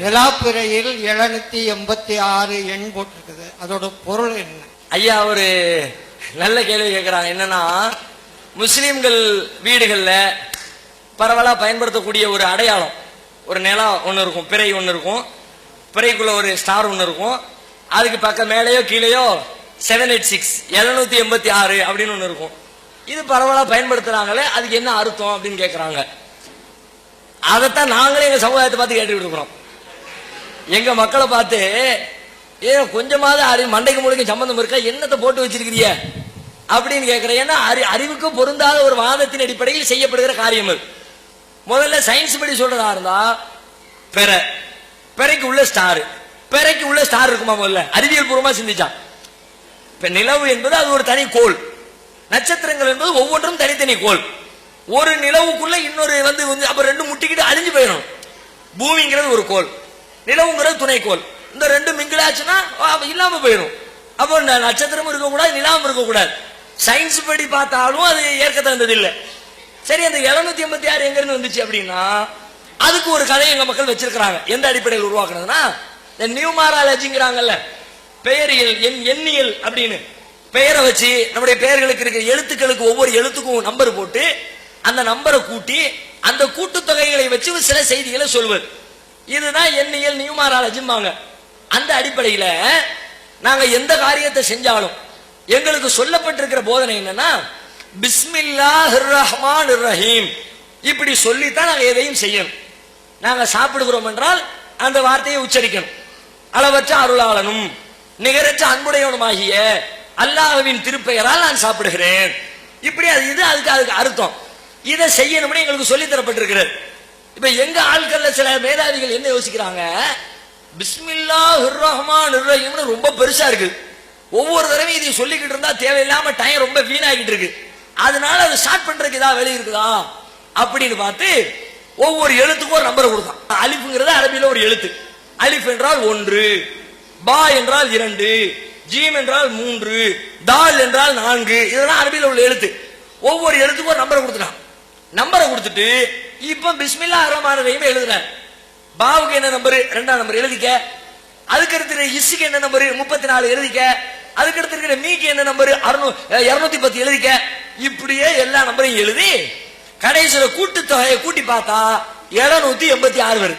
நிலாப்பிறையில் எழுநூத்தி எண்பத்தி ஆறு எண் போட்டிருக்குது. அதோட பொருள் என்ன? ஐயா ஒரு நல்ல கேள்வி கேட்குறாங்க என்னன்னா முஸ்லீம்கள் வீடுகளில் பரவலாக பயன்படுத்தக்கூடிய ஒரு அடையாளம். ஒரு நிலம் ஒன்று இருக்கும் பிறை ஒன்று இருக்கும். பிறைக்குள்ள ஒரு ஸ்டார் ஒன்று இருக்கும். அதுக்கு பக்கம் மேலேயோ கீழேயோ செவன் எயிட் சிக்ஸ் எழுநூத்தி எண்பத்தி ஆறு அப்படின்னு ஒன்று இருக்கும். இது பரவலாக பயன்படுத்துறாங்களே அதுக்கு என்ன அர்த்தம் அப்படின்னு கேட்குறாங்க அதைத்தான் நாங்களே எங்கள் சமுதாயத்தை பார்த்து கேட்டுக்கிட்டு இருக்கிறோம். எங்க மக்களை பார்த்து ஏன் கொஞ்சமாவது அறிவு மண்டைக்கு முழுக்க சம்பந்தம் இருக்கா? என்னத்தை போட்டு வச்சிருக்கிறிய அப்படின்னு கேட்கிறேன் ஏன்னா அறி அறிவுக்கு பொருந்தாத ஒரு வாதத்தின் அடிப்படையில் செய்யப்படுகிற காரியம் அது முதல்ல சயின்ஸ் படி சொல்றதா இருந்தா பெற பெறைக்கு உள்ள ஸ்டார் பெறைக்கு உள்ள ஸ்டார் இருக்குமா முதல்ல? அறிவியல் பூர்வமா சிந்திச்சான். இப்ப நிலவு என்பது அது ஒரு தனி கோள். நட்சத்திரங்கள் என்பது ஒவ்வொன்றும் தனித்தனி கோள். ஒரு நிலவுக்குள்ள இன்னொரு வந்து வந்து அப்ப ரெண்டு முட்டிக்கிட்டு அழிஞ்சு போயிடும் பூமிங்கிறது ஒரு கோள். நிலவுங்கிறது துணைக்கோள். இந்த ரெண்டு மிங்கிலாச்சுன்னா இல்லாம போயிடும். அப்போ நட்சத்திரமும் இருக்கக்கூடாது நிலாவும் இருக்கக்கூடாது. சயின்ஸ் படி பார்த்தாலும் அது ஏற்க தகுந்தது இல்லை. சரி அந்த எழுநூத்தி எண்பத்தி ஆறு எங்கிருந்து வந்துச்சு அப்படின்னா அதுக்கு ஒரு கதையை எங்க மக்கள் வச்சிருக்கிறாங்க. எந்த அடிப்படையில் உருவாக்குனதுன்னா இந்த நியூமாராலஜிங்கிறாங்கல்ல பெயரியல் என் எண்ணியல் அப்படின்னு. பெயரை வச்சு நம்முடைய பெயர்களுக்கு இருக்கிற எழுத்துக்களுக்கு ஒவ்வொரு எழுத்துக்கும் நம்பர் போட்டு அந்த நம்பரை கூட்டி அந்த கூட்டுத்தொகைகளை வச்சு சில செய்திகளை சொல்வது. இதுதான் எண்ணியல் நியூமாராலஜிம்பாங்க அந்த அடிப்படையில் நாங்கள் எந்த காரியத்தை செஞ்சாலும் எங்களுக்கு சொல்லப்பட்டிருக்கிற போதனை என்னன்னா பிஸ்மில்லாஹ் ரஹ்மான் ரஹீம் இப்படி சொல்லித்தான் நாங்கள் எதையும் செய்யணும். நாங்கள் சாப்பிடுகிறோம் என்றால் அந்த வார்த்தையை உச்சரிக்கணும். அளவற்ற அருளாளனும் நிகரற்ற அன்புடையவனுமாகிய அல்லாஹவின் திருப்பெயரால் நான் சாப்பிடுகிறேன். இப்படி அது இது அதுக்கு அதுக்கு அர்த்தம். இதை செய்யணும்னு எங்களுக்கு சொல்லி தரப்பட்டிருக்கிறது இப்ப எங்க ஆட்கள்ல சில மேதாவிகள் என்ன யோசிக்கிறாங்க? பிஸ்மில்லா ரஹ்மான் ரஹீம்னு ரொம்ப பெருசா இருக்கு. ஒவ்வொரு தடவையும் இதை சொல்லிக்கிட்டு இருந்தா தேவையில்லாம டைம் ரொம்ப வீணாகிட்டு இருக்கு. அதனால அதை ஸ்டார்ட் பண்றதுக்கு ஏதாவது வெளியே இருக்குதா? அப்படின்னு பார்த்து ஒவ்வொரு எழுத்துக்கும் ஒரு நம்பரை கொடுத்தான். அலிஃபுங்கிறது அரபியில ஒரு எழுத்து. அலிஃப் என்றால் ஒன்று பா என்றால் இரண்டு ஜீம் என்றால் மூன்று தால் என்றால் நான்கு இதெல்லாம் அரபியில் உள்ள எழுத்து. ஒவ்வொரு எழுத்துக்கும் ஒரு நம்பரை கொடுத்துட்டான். நம்பரை கொடுத்துட்டு இப்ப பிஸ்மில்லா ரஹ்மான் ரஹீம் எழுதுறாரு. பாவுக்கு என்ன நம்பர்? ரெண்டாம் நம்பர் எழுதிக்க. அதுக்கு அடுத்து இசுக்கு என்ன நம்பர்? முப்பத்தி நாலு எழுதிக்க. அதுக்கு அடுத்து இருக்கிற மீக்கு என்ன நம்பர்? இருநூத்தி பத்து எழுதிக்க. இப்படியே எல்லா நம்பரையும் எழுதி கடைசியில கூட்டுத்தொகையை கூட்டி பார்த்தா எழுநூத்தி எண்பத்தி ஆறு வருது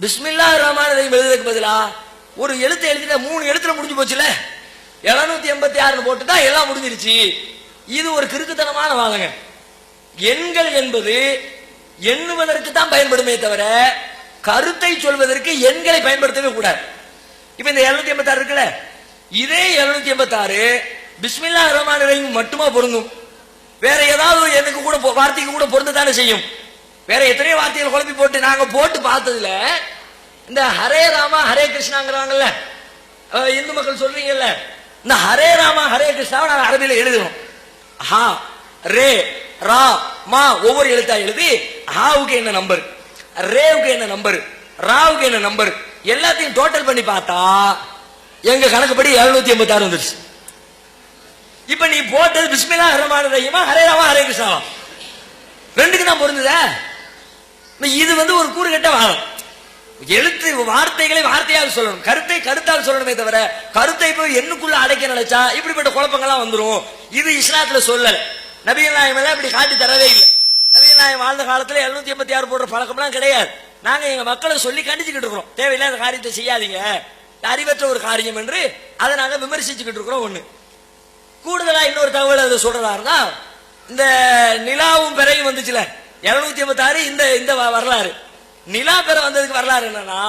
பிஸ்மில்லா ரஹ்மான் ரஹீம் எழுதுறதுக்கு பதிலா ஒரு எழுத்து எழுதிட்டா மூணு எழுத்துல முடிஞ்சு போச்சுல? எழுநூத்தி எண்பத்தி ஆறுன்னு போட்டுட்டா எல்லாம் முடிஞ்சிருச்சு. இது ஒரு கிறுக்குத்தனமான வாதங்க. எண்கள் என்பது எண்ணுவதற்கு தான் பயன்படுமே தவிர கருத்தை சொல்வதற்கு எண்களை பயன்படுத்தவே கூடாது. இப்ப இந்த 786 எண்பத்தி ஆறு இருக்குல்ல? இதே 786 எண்பத்தி ஆறு பிஸ்மில்லா ரஹ்மான் ரஹீம் மட்டுமா பொருந்தும். வேற ஏதாவது எனக்கு கூட வார்த்தைக்கு கூட பொருந்ததானே செய்யும். வேற எத்தனையோ வார்த்தைகள் குழப்பி போட்டு நாங்க போட்டு பார்த்ததுல இந்த ஹரே ராமா ஹரே கிருஷ்ணாங்கிறாங்கல்ல இந்து மக்கள் சொல்றீங்கல்ல இந்த ஹரே ராமா ஹரே கிருஷ்ணாவை நாங்க அரபியில எழுதுவோம் ஹா ரே ரா மா ஒவ்வொரு எழுத்தா எழுதி ஹாவுக்கு என்ன நம்பர் ரேவுக்கு என்ன நம்பர் ராவுக்கு என்ன நம்பர் எல்லாத்தையும் டோட்டல் பண்ணி பார்த்தா எங்க கணக்குப்படி 786 எண்பத்தி ஆறு வந்துருச்சு. இப்ப நீ போட்டது பிஸ்மிலா ஹரமான ரஹீமா ஹரே ராமா ஹரே கிருஷ்ணாவா ரெண்டுக்கு தான் பொருந்ததா? இது வந்து ஒரு கூறுகட்ட வாதம். எழுத்து வார்த்தைகளை வார்த்தையால் சொல்லணும். கருத்தை கருத்தால் சொல்லணுமே தவிர கருத்தை போய் எண்ணுக்குள்ள அடைக்க நினைச்சா இப்படிப்பட்ட குழப்பங்கள்லாம் வந்துடும் இது இஸ்லாத்துல சொல்லலை. நபிகள் நாயம் எல்லாம் இப்படி காட்டி தரவே இல்லை. நபிகள் நாயம் வாழ்ந்த காலத்தில் எழுநூத்தி எண்பத்தி ஆறு போடுற பழக்கம்லாம் கிடையாது. நாங்கள் எங்கள் மக்களை சொல்லி கண்டிச்சுக்கிட்டு இருக்கிறோம். தேவையில்லாத காரியத்தை செய்யாதீங்க. அறிவற்ற ஒரு காரியம் என்று அதை நாங்கள் விமர்சிச்சுக்கிட்டு இருக்கிறோம் ஒன்று கூடுதலாக இன்னொரு தகவல் அதை சொல்றதா இந்த நிலாவும் பிறையும் வந்துச்சுல. 286 எண்பத்தாறு இந்த இந்த வரலாறு. நிலா பெற வந்ததுக்கு வரலாறு என்னன்னா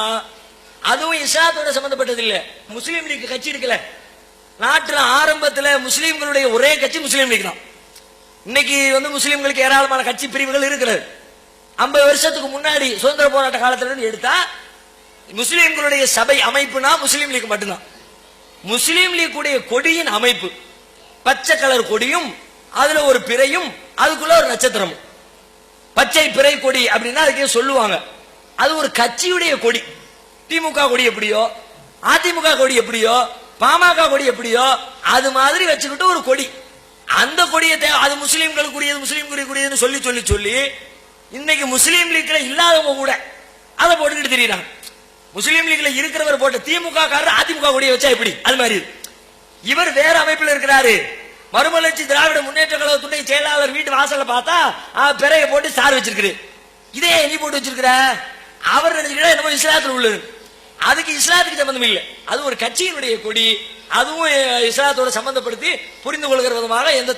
அதுவும் இஸ்லாத்தோட சம்பந்தப்பட்டது இல்லை. முஸ்லீம் லீக் கட்சி இருக்குல்ல. நாட்டில் ஆரம்பத்தில் முஸ்லீம்களுடைய ஒரே கட்சி முஸ்லீம் லீக் தான். இன்னைக்கு வந்து முஸ்லீம்களுக்கு ஏராளமான கட்சி பிரிவுகள் இருக்கிறது. ஐம்பது வருஷத்துக்கு முன்னாடி சுதந்திர போராட்ட காலத்துல இருந்து எடுத்தா முஸ்லீம்களுடைய சபை அமைப்புனா முஸ்லீம் லீக் மட்டும்தான். முஸ்லீம் லீக் உடைய கொடியின் அமைப்பு. பச்சை கலர் கொடியும் அதுல ஒரு பிறையும் அதுக்குள்ள ஒரு நட்சத்திரமும். பச்சை பிறை கொடி அப்படின்னா அதுக்கே சொல்லுவாங்க. அது ஒரு கட்சியுடைய கொடி. திமுக கொடி எப்படியோ அதிமுக கொடி எப்படியோ பாமக கொடி எப்படியோ அது மாதிரி வச்சுக்கிட்டு ஒரு கொடி. அந்த கொடியை தேவை அது முஸ்லீம்களுக்குரியது முஸ்லீம் கூடியதுன்னு சொல்லி சொல்லி சொல்லி இன்னைக்கு முஸ்லீம் லீக்ல இல்லாதவங்க கூட அதை போட்டுக்கிட்டு தெரியுறாங்க. முஸ்லீம் லீக்ல இருக்கிறவர் போட்ட திமுக காரர் அதிமுக கொடியை வச்சா எப்படி? அது மாதிரி இவர் வேற அமைப்பில் இருக்கிறாரு. மறுமலர்ச்சி திராவிட முன்னேற்ற கழக துணை செயலாளர் வீட்டு வாசல்ல பார்த்தா பிறைய போட்டு சார் வச்சிருக்குது. இதே நீ போட்டு வச்சிருக்கிற? அவர் நினைச்சுக்கிட்டா என்னமோ இஸ்லாத்துல உள்ளது. அதுக்கு இஸ்லாத்துக்கு சம்பந்தம் இல்லை. அது ஒரு கட்சியினுடைய கொடி அதுவும் இஸ்லாத்தோட சம்பந்தப்படுத்தி புரிந்து கொள்கிற விதமாக எந்த